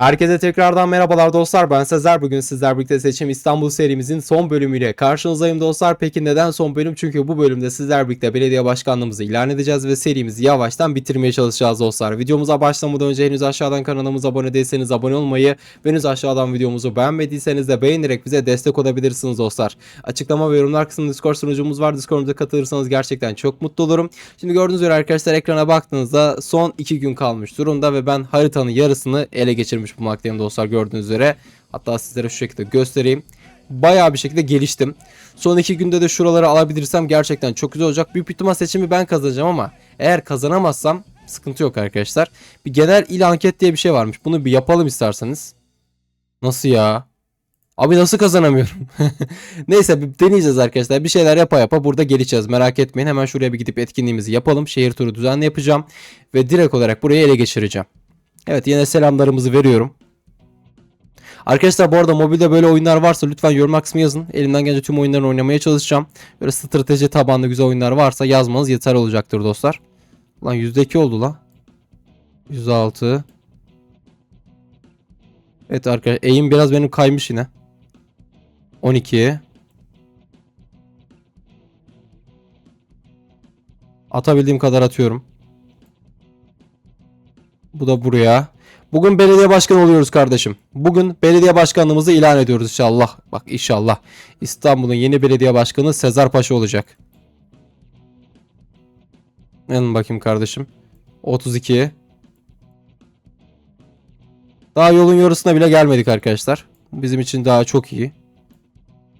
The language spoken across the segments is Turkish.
Herkese tekrardan merhabalar dostlar. Ben Sezer. Bugün sizler birlikte Seçim İstanbul serimizin son bölümüyle karşınızdayım dostlar. Peki neden son bölüm? Çünkü bu bölümde sizler birlikte belediye başkanlığımızı ilan edeceğiz ve serimizi yavaştan bitirmeye çalışacağız dostlar. Videomuza başlamadan önce henüz aşağıdan kanalımıza abone değilseniz abone olmayı ve henüz aşağıdan videomuzu beğenmediyseniz de beğenerek bize destek olabilirsiniz dostlar. Açıklama ve yorumlar kısmında Discord sunucumuz var. Discord'umuza katılırsanız gerçekten çok mutlu olurum. Şimdi gördüğünüz üzere arkadaşlar ekrana baktığınızda son 2 gün kalmış durumda ve ben haritanın yarısını ele geçirmiş bulmaktayım dostlar gördüğünüz üzere. Hatta sizlere şu şekilde göstereyim. Bayağı bir şekilde geliştim. Son 2 günde de şuraları alabilirsem gerçekten çok güzel olacak. Büyük ihtimal seçimi ben kazanacağım ama eğer kazanamazsam sıkıntı yok arkadaşlar. Bir genel il anket diye bir şey varmış. Bunu bir yapalım isterseniz. Nasıl ya? Abi nasıl kazanamıyorum? Neyse bir deneyeceğiz arkadaşlar. Bir şeyler yapa yapa burada geleceğiz. Merak etmeyin. Hemen şuraya bir gidip etkinliğimizi yapalım. Şehir turu düzenli yapacağım. Ve direkt olarak burayı ele geçireceğim. Evet yine selamlarımızı veriyorum. Arkadaşlar bu arada mobilde böyle oyunlar varsa lütfen yorum kısmı yazın. Elimden gelince tüm oyunları oynamaya çalışacağım. Böyle strateji tabanlı güzel oyunlar varsa yazmanız yeter olacaktır dostlar. Lan %2 oldu lan. %6. Evet arkadaşlar eğim biraz benim kaymış yine. 12. Atabildiğim kadar atıyorum. Bu da buraya. Bugün belediye başkanı oluyoruz kardeşim. Bugün belediye başkanlığımızı ilan ediyoruz inşallah. Bak inşallah. İstanbul'un yeni belediye başkanı Sezar Paşa olacak. Yanın bakayım kardeşim. 32. Daha yolun yarısına bile gelmedik arkadaşlar. Bizim için daha çok iyi.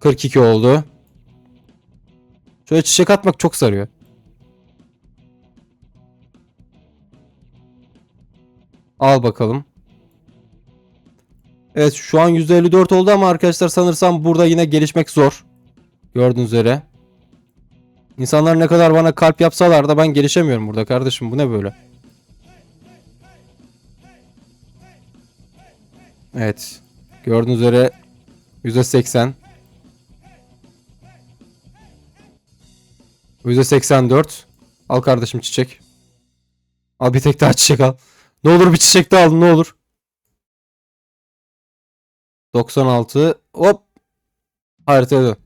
42 oldu. Şöyle çiçek atmak çok sarıyor. Al bakalım. Evet şu an %54 oldu ama arkadaşlar sanırsam burada yine gelişmek zor. Gördüğünüz üzere. İnsanlar ne kadar bana kalp yapsalar da ben gelişemiyorum burada kardeşim. Bu ne böyle? Evet. Gördüğünüz üzere %80. %84. Al kardeşim çiçek. Al bir tek daha çiçek al. Ne olur bir çiçek daha alın ne olur. 96. Hop. Haritaya dön.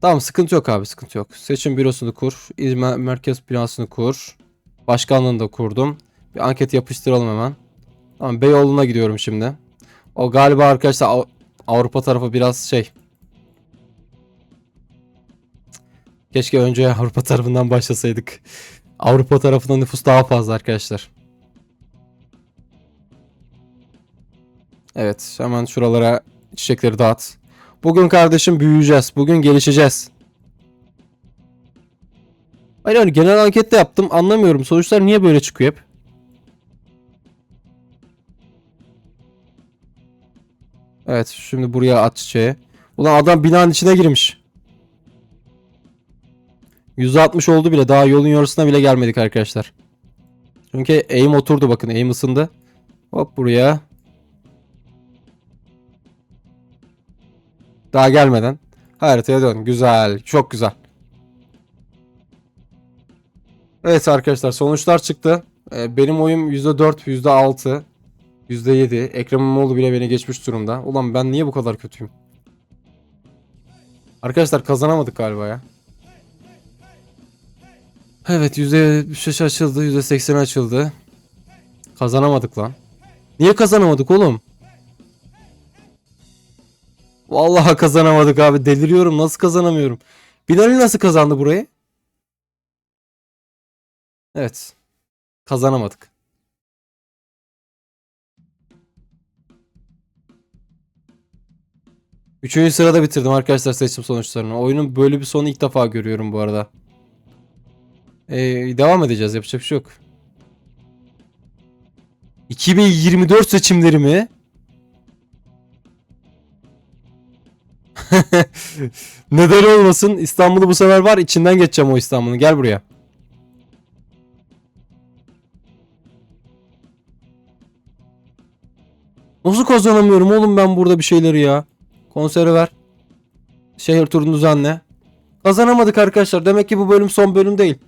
Tamam sıkıntı yok abi sıkıntı yok. Seçim bürosunu kur. İl mer- merkez binasını kur. Başkanlığını da kurdum. Bir anket yapıştıralım hemen. Tamam Beyoğlu'na gidiyorum şimdi. O galiba arkadaşlar Av- Avrupa tarafı biraz şey. Keşke önce Avrupa tarafından başlasaydık. Avrupa tarafında nüfus daha fazla arkadaşlar. Evet hemen şuralara çiçekleri dağıt. Bugün kardeşim büyüyeceğiz. Bugün gelişeceğiz. Hayır hani genel ankette yaptım anlamıyorum. Sonuçlar niye böyle çıkıyor hep? Evet şimdi buraya at çiçeği. Ulan adam binanın içine girmiş. 160 oldu bile daha yolun yarısına bile gelmedik arkadaşlar. Çünkü aim oturdu bakın aim ısındı. Hop buraya. Daha gelmeden haritaya dön. Güzel. Çok güzel. Evet arkadaşlar sonuçlar çıktı. Ee, benim oyum %4, %6, %7. Ekrem İmamoğlu bile beni geçmiş durumda. Ulan ben niye bu kadar kötüyüm? Arkadaşlar kazanamadık galiba ya. Evet %75 açıldı. %80 açıldı. Kazanamadık lan. Niye kazanamadık oğlum? Vallahi kazanamadık abi. Deliriyorum. Nasıl kazanamıyorum? Binali nasıl kazandı burayı? Evet. Kazanamadık. Üçüncü sırada bitirdim arkadaşlar seçim sonuçlarını. Oyunun böyle bir sonu ilk defa görüyorum bu arada. Ee, devam edeceğiz. Yapacak bir şey yok. 2024 seçimleri mi? Neden olmasın? İstanbul'u bu sefer var. içinden geçeceğim o İstanbul'un. Gel buraya. Nasıl kazanamıyorum oğlum ben burada bir şeyleri ya? Konseri ver. Şehir turunu düzenle. Kazanamadık arkadaşlar. Demek ki bu bölüm son bölüm değil.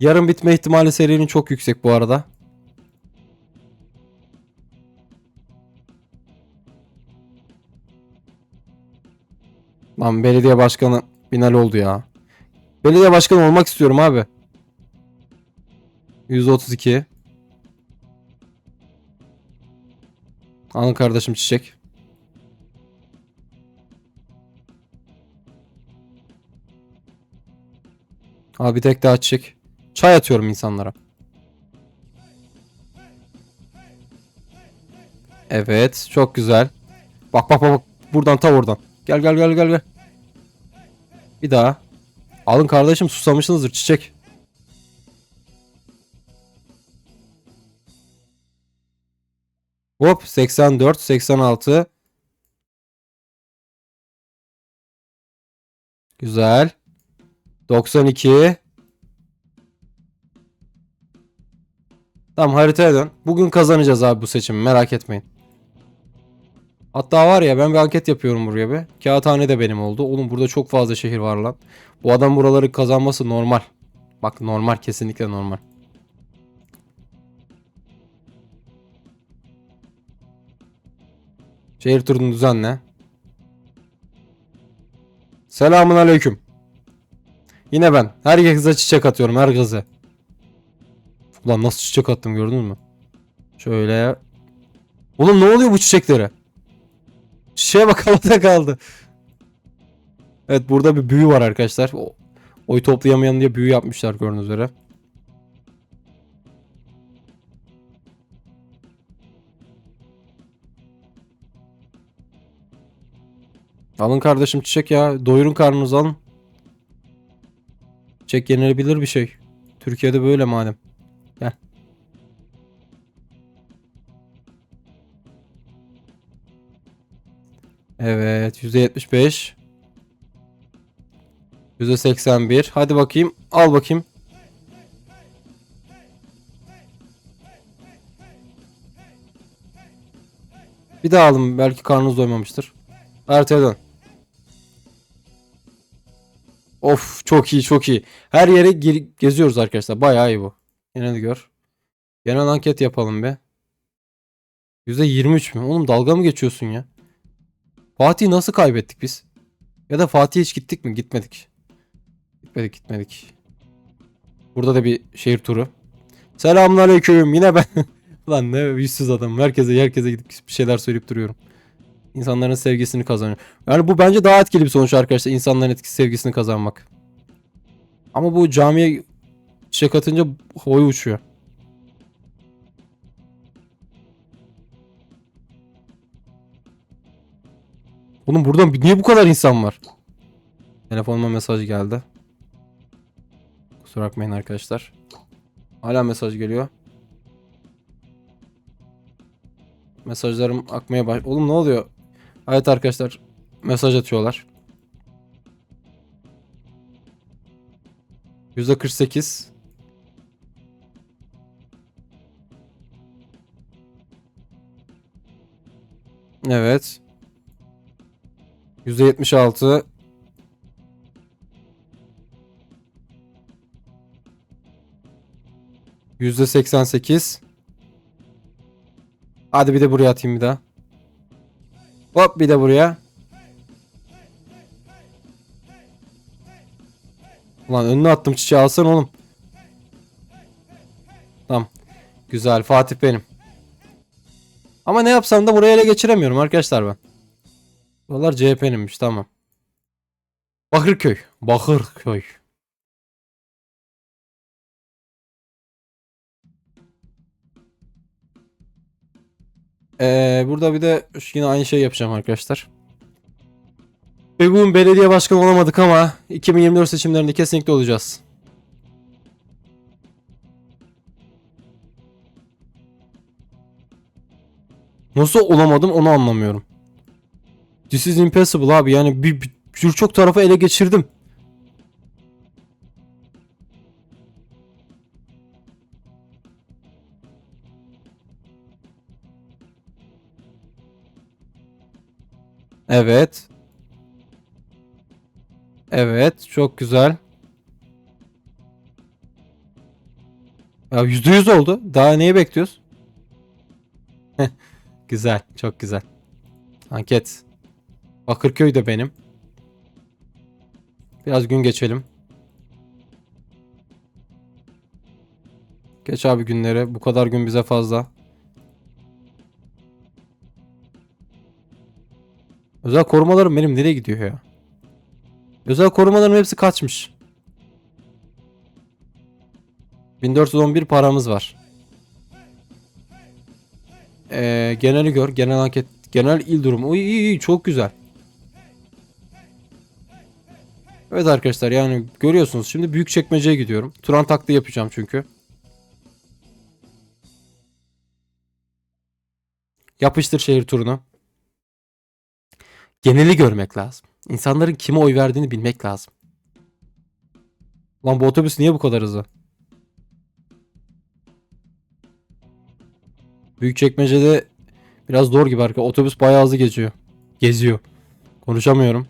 Yarın bitme ihtimali serinin çok yüksek bu arada. Lan belediye başkanı Binal oldu ya. Belediye başkanı olmak istiyorum abi. 132. Alın kardeşim çiçek. Abi bir tek daha çiçek. Çay atıyorum insanlara. Evet, çok güzel. Bak bak bak. Buradan ta oradan. Gel gel gel gel gel. Bir daha. Alın kardeşim susamışsınızdır çiçek. Hop 84 86. Güzel. 92. Tamam haritaya dön. Bugün kazanacağız abi bu seçimi merak etmeyin. Hatta var ya ben bir anket yapıyorum buraya bir. Kağıthane de benim oldu. Oğlum burada çok fazla şehir var lan. Bu adam buraları kazanması normal. Bak normal kesinlikle normal. Şehir turunu düzenle. Selamun aleyküm. Yine ben. Herkese çiçek atıyorum herkese. Ulan nasıl çiçek attım gördün mü? Şöyle. Oğlum ne oluyor bu çiçeklere? Çiçeğe bak havada kaldı. Evet burada bir büyü var arkadaşlar. O, oy toplayamayan diye büyü yapmışlar gördüğünüz üzere. Alın kardeşim çiçek ya. Doyurun karnınızı alın. Çiçek yenilebilir bir şey. Türkiye'de böyle madem. Evet %75 %81 Hadi bakayım al bakayım. Bir daha alın belki karnınız doymamıştır. Haritaya dön. Of çok iyi çok iyi. Her yere geziyoruz arkadaşlar. Bayağı iyi bu. Yine gör. Genel anket yapalım be. %23 mü? Oğlum dalga mı geçiyorsun ya? Fatih nasıl kaybettik biz? Ya da Fatih hiç gittik mi? Gitmedik. Gitmedik gitmedik. Burada da bir şehir turu. Selamünaleyküm yine ben. Lan ne yüzsüz adam. Herkese herkese gidip bir şeyler söyleyip duruyorum. İnsanların sevgisini kazanıyor. Yani bu bence daha etkili bir sonuç arkadaşlar. İnsanların etkisi sevgisini kazanmak. Ama bu camiye çiçek atınca havaya uçuyor. Oğlum buradan niye bu kadar insan var? Telefonuma mesaj geldi. Kusura bakmayın arkadaşlar. Hala mesaj geliyor. Mesajlarım akmaya baş... Oğlum ne oluyor? Evet arkadaşlar. Mesaj atıyorlar. %48. Evet. %76 %88 Hadi bir de buraya atayım bir daha. Hop bir de buraya. Ulan önüne attım çiçeği alsana oğlum. Tamam. Güzel Fatih benim. Ama ne yapsam da buraya ele geçiremiyorum arkadaşlar ben. Buralar CHP'ninmiş tamam. Bakırköy. Bakırköy. Ee, burada bir de yine aynı şey yapacağım arkadaşlar. Bugün belediye başkanı olamadık ama 2024 seçimlerinde kesinlikle olacağız. Nasıl olamadım onu anlamıyorum. This is impossible abi yani bir, bir birçok tarafı ele geçirdim. Evet. Evet çok güzel. Ya yüzde yüz oldu. Daha neyi bekliyoruz? güzel çok güzel. Anket. Bakırköy de benim. Biraz gün geçelim. Geç abi günleri. Bu kadar gün bize fazla. Özel korumalarım benim nereye gidiyor ya? Özel korumalarım hepsi kaçmış. 1411 paramız var. Ee, geneli gör. Genel anket. Genel il durumu. Uy, iyi, iyi, çok güzel. Evet arkadaşlar yani görüyorsunuz. Şimdi büyük çekmeceye gidiyorum. Turan taklı yapacağım çünkü. Yapıştır şehir turunu. Geneli görmek lazım. İnsanların kime oy verdiğini bilmek lazım. Lan bu otobüs niye bu kadar hızlı? Büyükçekmece'de biraz zor gibi arka. Otobüs bayağı hızlı geçiyor. Geziyor. Konuşamıyorum.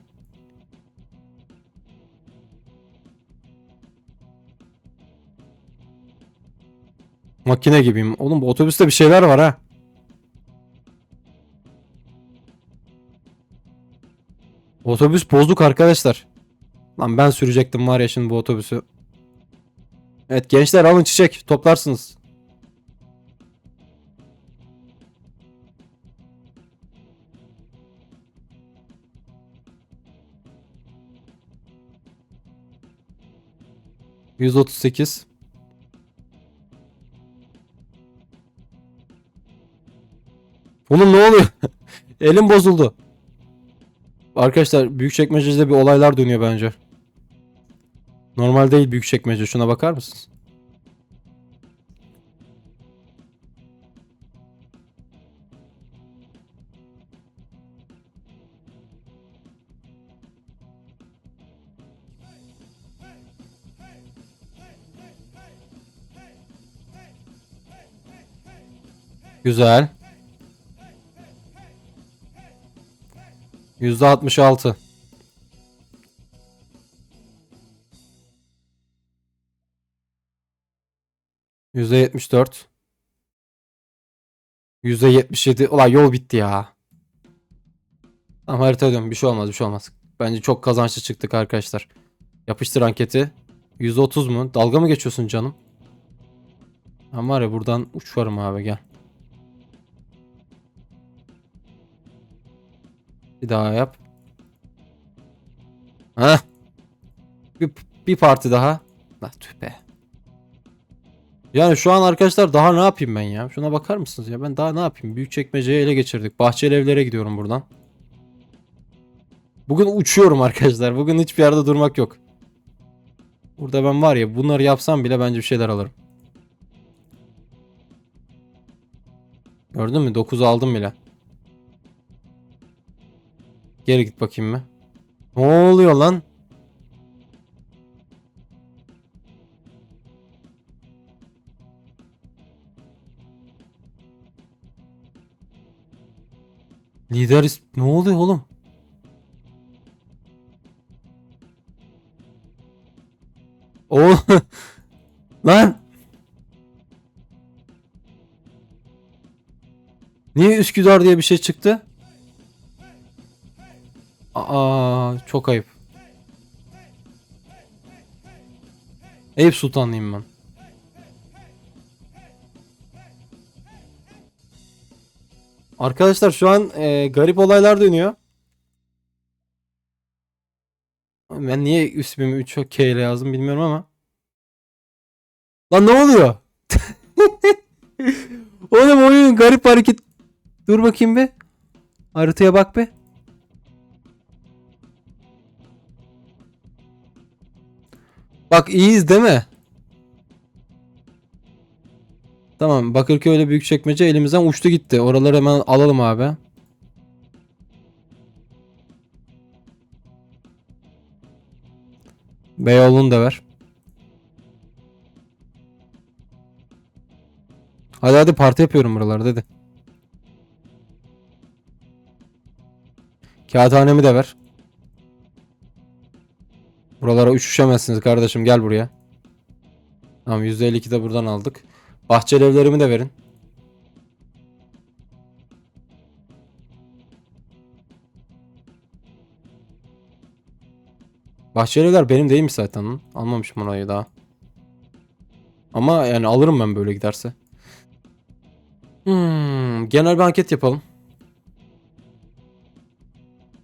Makine gibiyim. Oğlum bu otobüste bir şeyler var ha. Otobüs bozuk arkadaşlar. Lan ben sürecektim var ya şimdi bu otobüsü. Evet gençler alın çiçek toplarsınız. Yüz otuz sekiz. Oğlum ne oluyor? Elim bozuldu. Arkadaşlar Büyükçekmece'de bir olaylar dönüyor bence. Normal değil Büyükçekmece. Şuna bakar mısınız? Güzel. Yüzde altmış altı. Yüzde yetmiş dört. Yüzde yetmiş yedi. Ulan yol bitti ya. Tamam harita dön. Bir şey olmaz bir şey olmaz. Bence çok kazançlı çıktık arkadaşlar. Yapıştır anketi. Yüzde otuz mu? Dalga mı geçiyorsun canım? Ben var ya buradan uçarım abi gel. Bir daha yap. Heh. Bir, bir parti daha. La tüh be. Yani şu an arkadaşlar daha ne yapayım ben ya? Şuna bakar mısınız ya? Ben daha ne yapayım? Büyükçekmece'yi ele geçirdik. Bahçeli evlere gidiyorum buradan. Bugün uçuyorum arkadaşlar. Bugün hiçbir yerde durmak yok. Burada ben var ya bunları yapsam bile bence bir şeyler alırım. Gördün mü? 9 aldım bile. Geri git bakayım mı? Ne oluyor lan? Lider is- ne oluyor oğlum? O lan Niye Üsküdar diye bir şey çıktı? Aa çok ayıp. Eyüp Sultanlıyım ben. Arkadaşlar şu an e, garip olaylar dönüyor. Ben niye üstümü 3 K ile yazdım bilmiyorum ama. Lan ne oluyor? Oğlum oyun garip hareket. Dur bakayım bir. Haritaya bak be. Bak iyiyiz değil mi? Tamam Bakırköy ile Büyükçekmece elimizden uçtu gitti. Oraları hemen alalım abi. Beyoğlu'nu da ver. Hadi hadi parti yapıyorum buralarda hadi. Kağıthanemi de ver. Buralara üşüşemezsiniz kardeşim gel buraya. Tamam %52 de buradan aldık. Bahçeli evlerimi de verin. Bahçelievler benim değilmiş zaten. lan. Almamışım orayı daha. Ama yani alırım ben böyle giderse. Hmm, genel bir anket yapalım.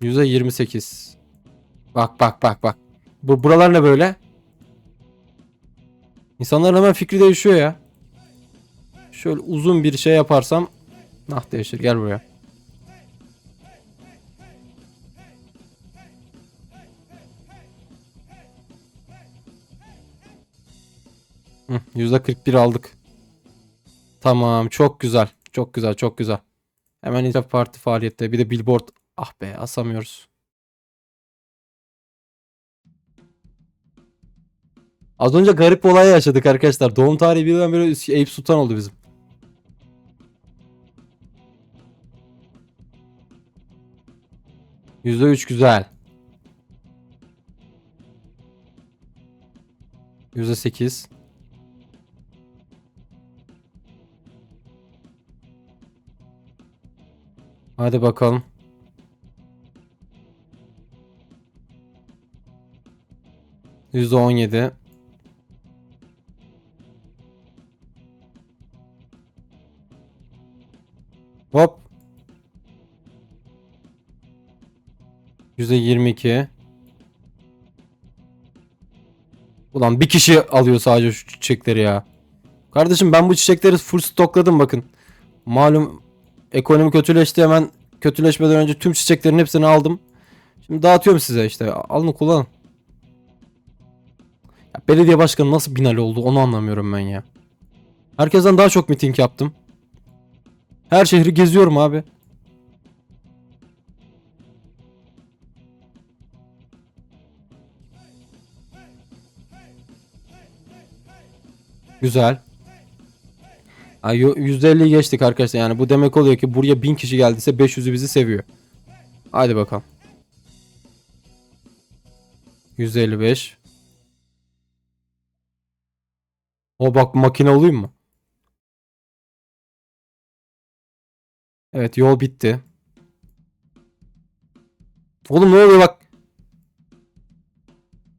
%28. Bak bak bak bak. Bu buralar ne böyle? İnsanların hemen fikri değişiyor ya. Şöyle uzun bir şey yaparsam nah değişir gel buraya. Hı, %41 aldık. Tamam çok güzel. Çok güzel çok güzel. Hemen İtaf Parti faaliyette bir de billboard. Ah be asamıyoruz. Az önce garip bir olay yaşadık arkadaşlar. Doğum tarihi birden böyle Eyüp Sultan oldu bizim. %3 güzel. %8. Hadi bakalım. %17. Hop. %22. Ulan bir kişi alıyor sadece şu çiçekleri ya. Kardeşim ben bu çiçekleri full stokladım bakın. Malum ekonomi kötüleşti hemen kötüleşmeden önce tüm çiçeklerin hepsini aldım. Şimdi dağıtıyorum size işte. Alın kullanın. Ya belediye başkanı nasıl binali oldu onu anlamıyorum ben ya. Herkesten daha çok miting yaptım. Her şehri geziyorum abi. Güzel. Ha, yo- %50'yi geçtik arkadaşlar. Yani bu demek oluyor ki buraya 1000 kişi geldiyse 500'ü bizi seviyor. Hadi bakalım. %55. O bak makine olayım mı? Evet yol bitti. Oğlum ne oluyor bak.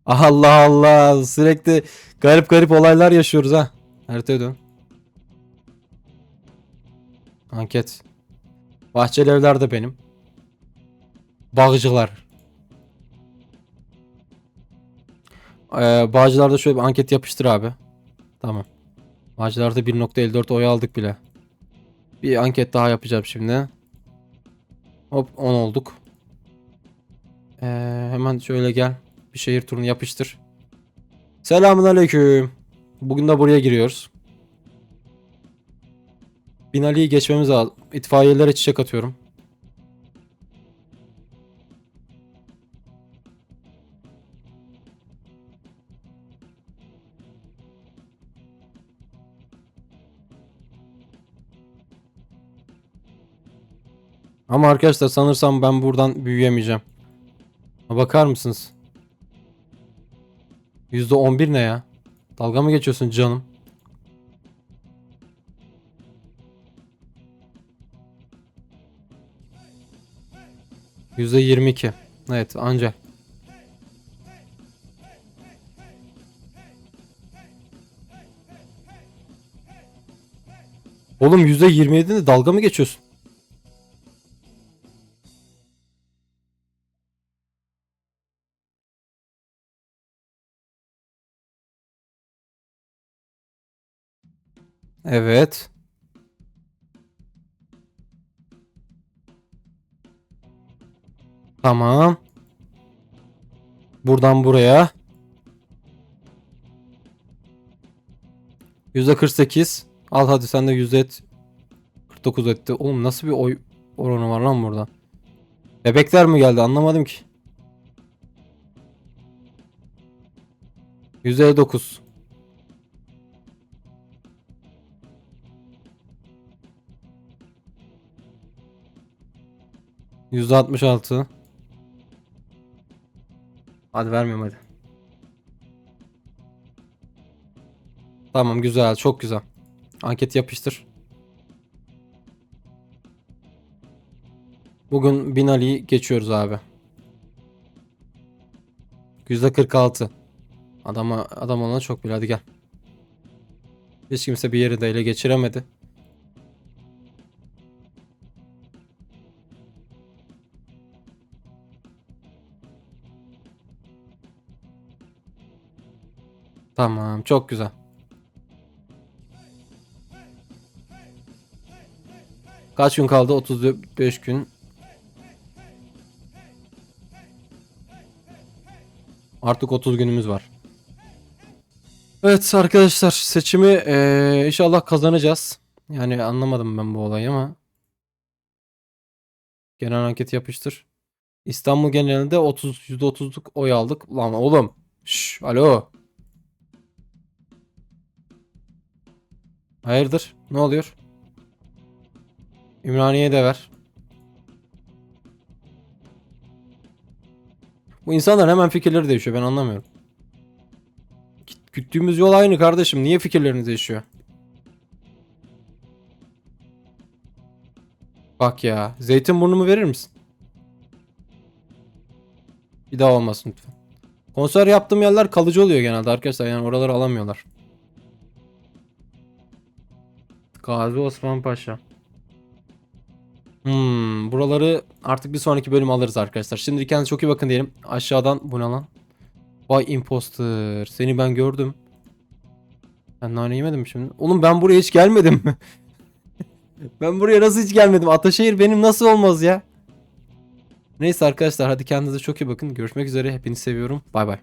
Allah Allah sürekli garip garip olaylar yaşıyoruz ha. Haritaya dön. Anket. Bahçeli evler de benim. Bağcılar. Ee, Bağcılar'da şöyle bir anket yapıştır abi. Tamam. Bağcılar'da 1.54 oy aldık bile. Bir anket daha yapacağım şimdi. Hop 10 olduk. Ee, hemen şöyle gel. Bir şehir turunu yapıştır. Selamun aleyküm. Bugün de buraya giriyoruz. Binali'yi geçmemiz lazım. İtfaiyelere çiçek atıyorum. Ama arkadaşlar sanırsam ben buradan büyüyemeyeceğim. Bakar mısınız? %11 ne ya? Dalga mı geçiyorsun canım? %22. Evet anca. Oğlum %27'de dalga mı geçiyorsun? Evet. Tamam. Buradan buraya. %48. Al hadi sen de yüzde et. 49 etti. Oğlum nasıl bir oy oranı var lan burada? Bebekler mi geldi anlamadım ki. %9. %66. Hadi vermiyorum hadi. Tamam güzel çok güzel. Anket yapıştır. Bugün Binali'yi geçiyoruz abi. %46. Adama adam olana çok bile hadi gel. Hiç kimse bir yeri de ele geçiremedi. Tamam, çok güzel. Kaç gün kaldı? 35 gün. Artık 30 günümüz var. Evet arkadaşlar seçimi eee, inşallah kazanacağız. Yani anlamadım ben bu olayı ama. Genel anket yapıştır. İstanbul genelinde 30 %30'luk oy aldık. Lan oğlum. Şş, alo. Hayırdır? Ne oluyor? İmraniye'ye de ver. Bu insanlar hemen fikirleri değişiyor ben anlamıyorum. Güttüğümüz yol aynı kardeşim. Niye fikirleriniz değişiyor? Bak ya. Zeytinburnu'mu verir misin? Bir daha olmasın lütfen. Konser yaptığım yerler kalıcı oluyor genelde arkadaşlar. Yani oraları alamıyorlar. Gazi Osman Paşa. Hmm, buraları artık bir sonraki bölüm alırız arkadaşlar. Şimdi kendinize çok iyi bakın diyelim. Aşağıdan bu ne lan? Vay imposter. Seni ben gördüm. Ben nane yemedim şimdi. Oğlum ben buraya hiç gelmedim mi? ben buraya nasıl hiç gelmedim? Ataşehir benim nasıl olmaz ya? Neyse arkadaşlar hadi kendinize çok iyi bakın. Görüşmek üzere. Hepinizi seviyorum. Bay bay.